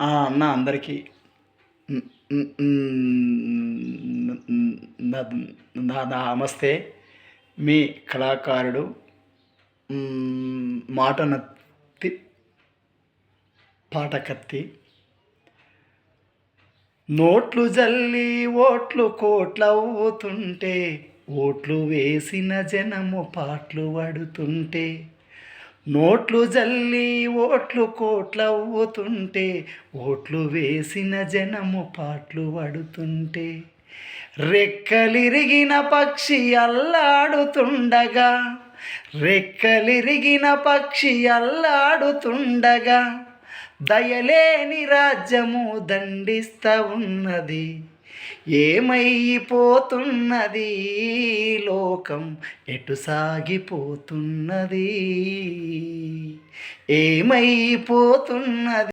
అన్న అందరికీ నమస్తే. మీ కళాకారుడు మాటనత్తి మాట నత్తి పాటకత్తి నోట్లు జల్లి ఓట్లు కోట్లవుతుంటే ఓట్లు వేసిన జనము పాటలు పడుతుంటే నోట్లు జల్లి ఓట్లు కోట్లవ్వుతుంటే ఓట్లు వేసిన జనము పాటలు పడుతుంటే రెక్కలిరిగిన పక్షి అల్లాడుతుండగా రెక్కలిరిగిన పక్షి అల్లాడుతుండగా దయలేని రాజ్యము దండిస్తా ఉన్నది ఏమైపోతున్నది లో లోకం ఎటు సాగిపోతున్నది? ఏమైపోతున్నది?